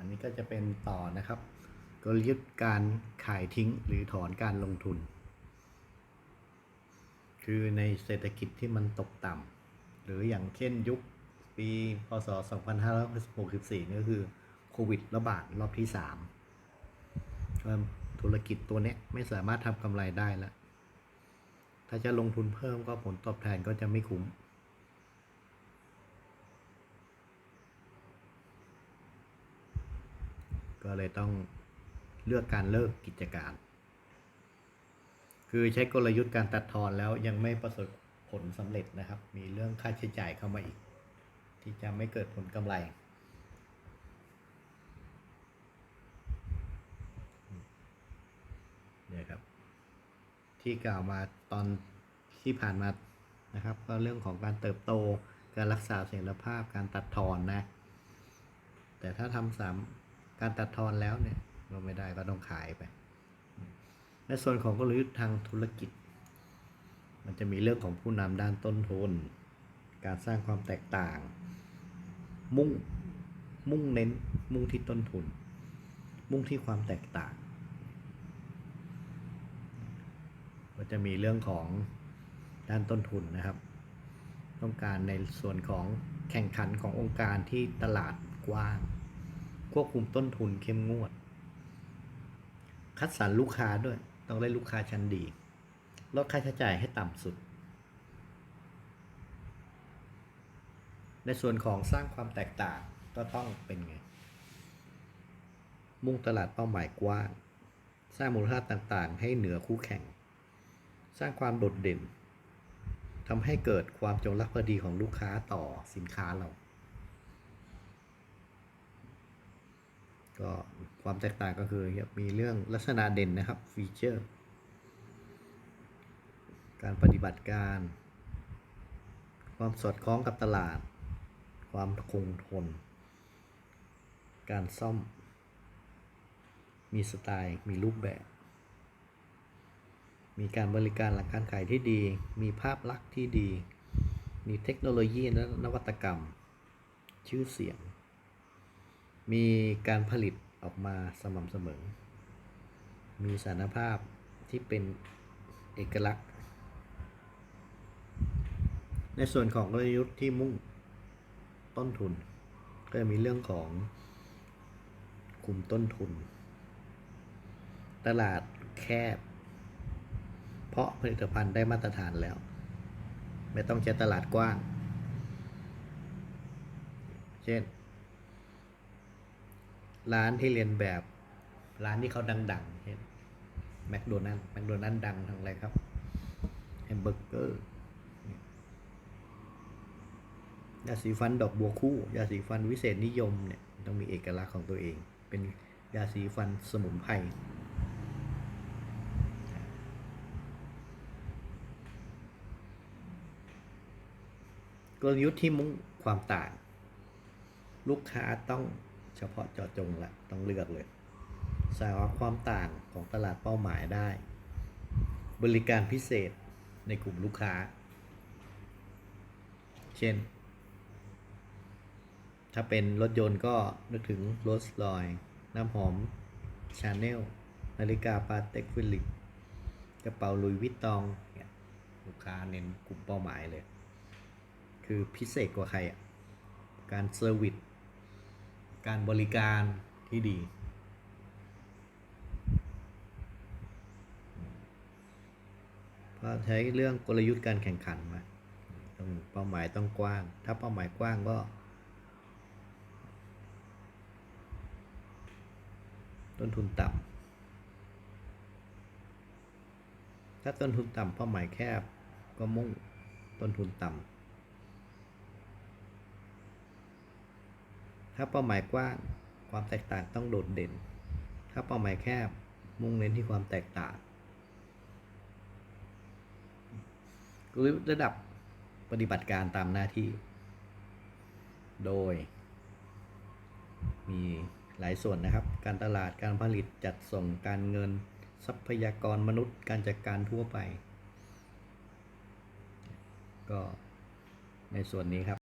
อันนี้ก็จะเป็นต่อนะครับ กลยุทธ์การขายทิ้งหรือถอนการลงทุน คือในเศรษฐกิจที่มันตกต่ำหรืออย่างเช่นยุคปีพศ 2564นี่ก็คือโควิดระบาดรอบที่3ธุรกิจตัวนี้ไม่สามารถทำกำไรได้แล้วถ้าจะลงทุนเพิ่มก็ผลตอบแทนก็จะไม่คุ้ม ก็เลยต้องเลือกการเลิกกิจการ คือใช้กลยุทธ์การตัดทอนแล้วยังไม่ประสบผลสำเร็จนะครับ มีเรื่องค่าใช้จ่ายเข้ามาอีก ที่จะไม่เกิดผลกำไร เนี่ยครับ ที่กล่าวมาตอนที่ผ่านมานะครับ ก็เรื่องของการเติบโต การรักษาเสถียรภาพ การตัดทอนนะ แต่ถ้าทำสาม การตัดทอนแล้วเนี่ยเราไม่ได้ก็ต้องขายไป ในส่วนของกลยุทธ์ทางธุรกิจ มันจะมีเรื่องของผู้นำด้านต้นทุน การสร้างความแตกต่าง มุ่งมุ่งเน้นมุ่งที่ต้นทุน มุ่งที่ความแตกต่าง ก็จะมีเรื่องของด้านต้นทุนนะครับ ต้องการในส่วนของแข่งขันขององค์การที่ตลาดกว้าง ควบคุมต้นทุนเข้มงวด คัดสรรลูกค้าด้วย ต้องได้ลูกค้าชั้นดี ลดค่าใช้จ่ายให้ต่ำสุด ในส่วนของสร้างความแตกต่างก็ต้องเป็นไง มุ่งตลาดเป้าหมายกว้าง สร้างมูลค่าต่างๆ ให้เหนือคู่แข่ง สร้างความโดดเด่นทำให้เกิดความจงรักภักดีของลูกค้าต่อสินค้าเรา ก็ความแตกต่างก็คือมีเรื่องลักษณะเด่นนะครับฟีเจอร์ การปฏิบัติการ ความสอดคล้องกับตลาด ความคงทน การซ่อม มีสไตล์ มีรูปแบบ มีการบริการหลังการขายที่ดี มีภาพลักษณ์ที่ดี มีเทคโนโลยีและนวัตกรรม ชื่อเสียง มีการผลิตออกมาสม่ำเสมอ มีสารภาพที่เป็นเอกลักษณ์ ในส่วนของกลยุทธ์ที่มุ่งต้นทุน ก็จะมีเรื่องของคุมต้นทุน ตลาดแคบ เพราะผลิตภัณฑ์ได้มาตรฐานแล้ว ไม่ต้องใช้ตลาดกว้าง เช่น ร้านที่เรียนแบบ ร้านที่เขาดังๆเช่นแมคโดนัลล์แมคโดนัลล์ดังทางอะไรครับแฮมเบอร์เกอร์ยาสีฟันดอกบัวคู่ ยาสีฟันวิเศษนิยมเนี่ยต้องมีเอกลักษณ์ของตัวเอง เป็นยาสีฟันสมุนไพรกลยุทธ์ที่มุ่งความต่าง ลูกค้าต้อง เฉพาะเจาะจงละต้องเลือกเลยสาวความต่างของตลาดเป้าหมายได้ บริการพิเศษในกลุ่มลูกค้า เช่น ถ้าเป็นรถยนต์ก็นึกถึงโรสลอย น้ำหอมชาแนลนาฬิกาปาเต็กฟิลิปกระเป๋าลุยวิตตองเนี่ยลูกค้าเน้นกลุ่มเป้าหมายเลย คือพิเศษกว่าใครอะการเซอร์วิส การบริการที่ดี ก็ใช้เรื่องกลยุทธ์การแข่งขันมาต้องเป้าหมายต้องกว้าง ถ้าเป้าหมายกว้างก็ ต้นทุนต่ำถ้าต้นทุนต่ำเป้าหมายแคบก็มุ่งต้นทุนต่ำ ถ้าเป้าหมายกว้างความแตกต่างต้องโดดเด่น ถ้าเป้าหมายแคบมุ่งเน้นที่ความแตกต่างรระดับปฏิบัติการตามหน้าที่ โดย มีหลายส่วนนะครับ การตลาด การผลิต จัดส่ง การเงิน ทรัพยากรมนุษย์ การจัดการทั่วไป ก็ในส่วนนี้ครับ